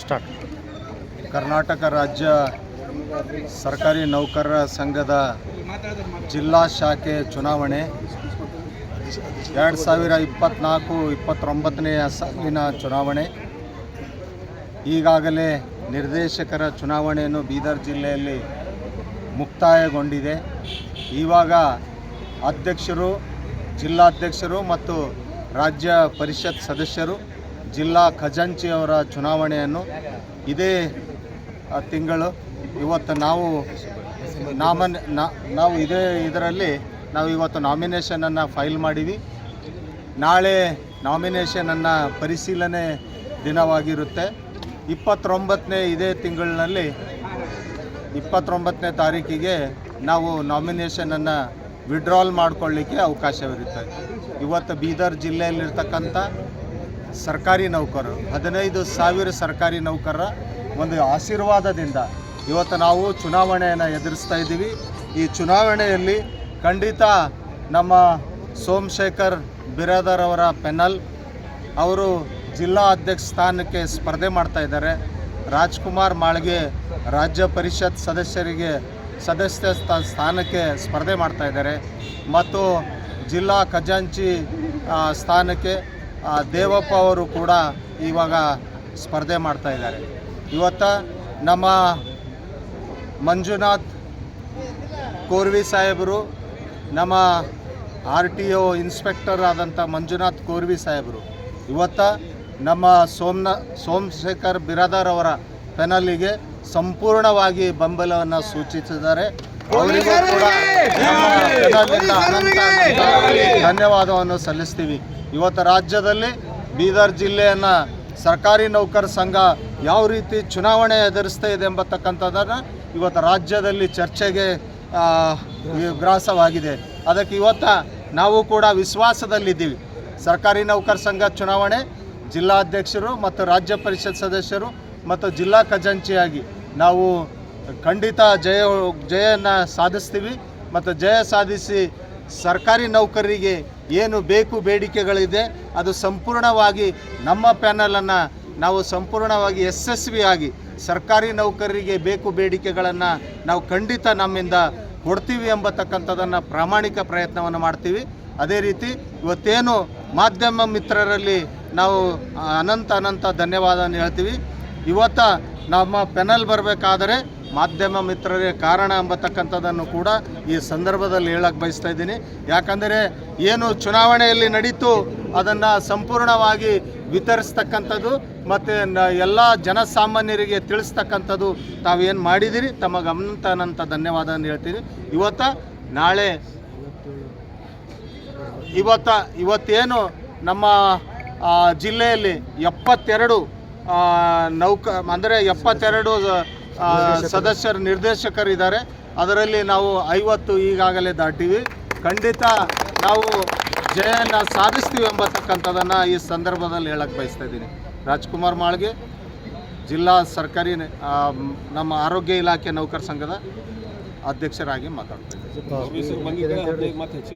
Start. Karnataka ರಾಜ್ಯ ಸರ್ಕಾರಿ ನೌಕರರ ಸಂಘದ ಜಿಲ್ಲಾ ಶಾಖೆ ಚುನಾವಣೆ. ಎರಡು ಸಾವಿರ ಇಪ್ಪತ್ತ್ನಾಲ್ಕು ಇಪ್ಪತ್ತೊಂಬತ್ತನೆಯ ಸಾಲಿನ ಚುನಾವಣೆ. ಈಗಾಗಲೇ ನಿರ್ದೇಶಕರ ಚುನಾವಣೆಯನ್ನು ಬೀದರ್ ಜಿಲ್ಲೆಯಲ್ಲಿ ಮುಕ್ತಾಯಗೊಂಡಿದೆ. ಇವಾಗ ಅಧ್ಯಕ್ಷರು, ಜಿಲ್ಲಾಧ್ಯಕ್ಷರು ಮತ್ತು ರಾಜ್ಯ ಪರಿಷತ್ ಸದಸ್ಯರು ಜಿಲ್ಲಾ ಖಜಾಂಚಿಯವರ ಚುನಾವಣೆಯನ್ನು ಇದೇ ತಿಂಗಳು ಇವತ್ತು ನಾವು ನಾಮನ್ ನಾವು ಇದೇ ಇದರಲ್ಲಿ ನಾವು ಇವತ್ತು ನಾಮಿನೇಷನನ್ನು ಫೈಲ್ ಮಾಡಿವಿ. ನಾಳೆ ನಾಮಿನೇಷನನ್ನು ಪರಿಶೀಲನೆ ದಿನವಾಗಿರುತ್ತೆ. ಇಪ್ಪತ್ತೊಂಬತ್ತನೇ ಇದೇ ತಿಂಗಳಿನಲ್ಲಿ ಇಪ್ಪತ್ತೊಂಬತ್ತನೇ ತಾರೀಕಿಗೆ ನಾವು ನಾಮಿನೇಷನನ್ನು ವಿಡ್ರಾಲ್ ಮಾಡಿಕೊಳ್ಳಿಕ್ಕೆ ಅವಕಾಶವಿರುತ್ತೆ. ಇವತ್ತು ಬೀದರ್ ಜಿಲ್ಲೆಯಲ್ಲಿರ್ತಕ್ಕಂಥ ಸರ್ಕಾರಿ ನೌಕರರು ಹದಿನೈದು ಸಾವಿರ ಸರ್ಕಾರಿ ನೌಕರರ ಒಂದು ಆಶೀರ್ವಾದದಿಂದ ಇವತ್ತು ನಾವು ಚುನಾವಣೆಯನ್ನು ಎದುರಿಸ್ತಾ ಇದ್ದೀವಿ. ಈ ಚುನಾವಣೆಯಲ್ಲಿ ಖಂಡಿತ ನಮ್ಮ ಸೋಮಶೇಖರ್ ಬಿರಾದರ್ ಅವರ ಪೆನಲ್, ಅವರು ಜಿಲ್ಲಾ ಅಧ್ಯಕ್ಷ ಸ್ಥಾನಕ್ಕೆ ಸ್ಪರ್ಧೆ ಮಾಡ್ತಾ ಇದ್ದಾರೆ. ರಾಜ್ಕುಮಾರ್ ಮಾಳ್ಗೆ ರಾಜ್ಯ ಪರಿಷತ್ ಸದಸ್ಯರಿಗೆ ಸದಸ್ಯ ಸ್ಥ- ಸ್ಥಾನಕ್ಕೆ ಸ್ಪರ್ಧೆ ಮಾಡ್ತಾ ಇದ್ದಾರೆ. ಮತ್ತು ಜಿಲ್ಲಾ ಖಜಾಂಚಿ ಸ್ಥಾನಕ್ಕೆ ದೇವಪ್ಪ ಅವರು ಕೂಡ ಇವಾಗ ಸ್ಪರ್ಧೆ ಮಾಡ್ತಾ ಇದ್ದಾರೆ. ಇವತ್ತು ನಮ್ಮ ಮಂಜುನಾಥ್ ಕೋರ್ವಿ ಸಾಹೇಬರು ನಮ್ಮ ಆರ್ ಟಿ ಒ ಇನ್ಸ್ಪೆಕ್ಟರ್ ಆದಂಥ ಮಂಜುನಾಥ್ ಕೋರ್ವಿ ಸಾಹೇಬರು ಇವತ್ತ ನಮ್ಮ ಸೋಮ್ನ ಸೋಮಶೇಖರ್ ಬಿರಾದಾರ್ ಅವರ ಪೆನಲ್ಲಿಗೆ ಸಂಪೂರ್ಣವಾಗಿ ಬೆಂಬಲವನ್ನು ಸೂಚಿಸಿದ್ದಾರೆ. ಅವರಿಗೂ ಕೂಡ ಧನ್ಯವಾದವನ್ನು ಸಲ್ಲಿಸ್ತೀವಿ. ಇವತ್ತು ರಾಜ್ಯದಲ್ಲಿ ಬೀದರ್ ಜಿಲ್ಲೆಯನ್ನು ಸರ್ಕಾರಿ ನೌಕರ ಸಂಘ ಯಾವ ರೀತಿ ಚುನಾವಣೆ ಎದುರಿಸ್ತಾ ಇದೆ ಎಂಬತಕ್ಕಂಥದ್ದನ್ನು ಇವತ್ತು ರಾಜ್ಯದಲ್ಲಿ ಚರ್ಚೆಗೆ ಗ್ರಾಸವಾಗಿದೆ ಅದಕ್ಕೆ ಇವತ್ತು ನಾವು ಕೂಡ ವಿಶ್ವಾಸದಲ್ಲಿದ್ದೀವಿ. ಸರ್ಕಾರಿ ನೌಕರ ಸಂಘ ಚುನಾವಣೆ, ಜಿಲ್ಲಾಧ್ಯಕ್ಷರು ಮತ್ತು ರಾಜ್ಯ ಪರಿಷತ್ ಸದಸ್ಯರು ಮತ್ತು ಜಿಲ್ಲಾ ಖಜಾಂಚಿಯಾಗಿ ನಾವು ಖಂಡಿತ ಜಯ ಜಯನ್ನು ಸಾಧಿಸ್ತೀವಿ ಮತ್ತು ಜಯ ಸಾಧಿಸಿ ಸರ್ಕಾರಿ ನೌಕರರಿಗೆ ಏನು ಬೇಕು ಬೇಡಿಕೆಗಳಿದೆ, ಅದು ಸಂಪೂರ್ಣವಾಗಿ ನಮ್ಮ ಪ್ಯಾನಲನ್ನು ನಾವು ಸಂಪೂರ್ಣವಾಗಿ ಯಶಸ್ವಿಯಾಗಿ ಸರ್ಕಾರಿ ನೌಕರರಿಗೆ ಬೇಕು ಬೇಡಿಕೆಗಳನ್ನು ನಾವು ಖಂಡಿತ ನಮ್ಮಿಂದ ಕೊಡ್ತೀವಿ ಎಂಬತಕ್ಕಂಥದ್ದನ್ನು ಪ್ರಾಮಾಣಿಕ ಪ್ರಯತ್ನವನ್ನು ಮಾಡ್ತೀವಿ. ಅದೇ ರೀತಿ ಇವತ್ತೇನು ಮಾಧ್ಯಮ ಮಿತ್ರರಲ್ಲಿ ನಾವು ಅನಂತ ಅನಂತ ಧನ್ಯವಾದವನ್ನು ಹೇಳ್ತೀವಿ. ಇವತ್ತ ನಮ್ಮ ಪೆನಲ್ ಬರಬೇಕಾದರೆ ಮಾಧ್ಯಮ ಮಿತ್ರರೇ ಕಾರಣ ಎಂಬತಕ್ಕಂಥದ್ದನ್ನು ಕೂಡ ಈ ಸಂದರ್ಭದಲ್ಲಿ ಹೇಳಕ್ಕೆ ಬಯಸ್ತಾ ಇದ್ದೀನಿ. ಯಾಕಂದರೆ ಏನು ಚುನಾವಣೆಯಲ್ಲಿ ನಡೀತು ಅದನ್ನು ಸಂಪೂರ್ಣವಾಗಿ ವಿತರಿಸ್ತಕ್ಕಂಥದ್ದು ಮತ್ತು ಎಲ್ಲ ಜನಸಾಮಾನ್ಯರಿಗೆ ತಿಳಿಸ್ತಕ್ಕಂಥದ್ದು ತಾವೇನು ಮಾಡಿದ್ದೀರಿ? ತಮಗೆ ಅನಂತ ಧನ್ಯವಾದ ಅಂತ ಹೇಳ್ತೀನಿ. ಇವತ್ತ, ನಾಳೆ, ಇವತ್ತ, ಇವತ್ತೇನು ನಮ್ಮ ಜಿಲ್ಲೆಯಲ್ಲಿ ಎಪ್ಪತ್ತೆರಡು ನೌಕ, ಅಂದರೆ ಎಪ್ಪತ್ತೆರಡು ಸದಸ್ಯರು, ನಿರ್ದೇಶಕರಿದ್ದಾರೆ. ಅದರಲ್ಲಿ ನಾವು ಐವತ್ತು ಈಗಾಗಲೇ ದಾಟಿವಿ. ಖಂಡಿತ ನಾವು ಜಯನ ಸಾಧಿಸ್ತೀವಿ ಎಂಬತಕ್ಕಂಥದ್ದನ್ನು ಈ ಸಂದರ್ಭದಲ್ಲಿ ಹೇಳಕ್ಕೆ ಬಯಸ್ತಾ ಇದ್ದೀನಿ. ರಾಜ್ಕುಮಾರ್ ಮಾಳ್ಗೆ, ಜಿಲ್ಲಾ ಸರ್ಕಾರಿ ನಮ್ಮ ಆರೋಗ್ಯ ಇಲಾಖೆ ನೌಕರ ಸಂಘದ ಅಧ್ಯಕ್ಷರಾಗಿ ಮಾತಾಡ್ತಾ ಇದ್ದೀನಿ.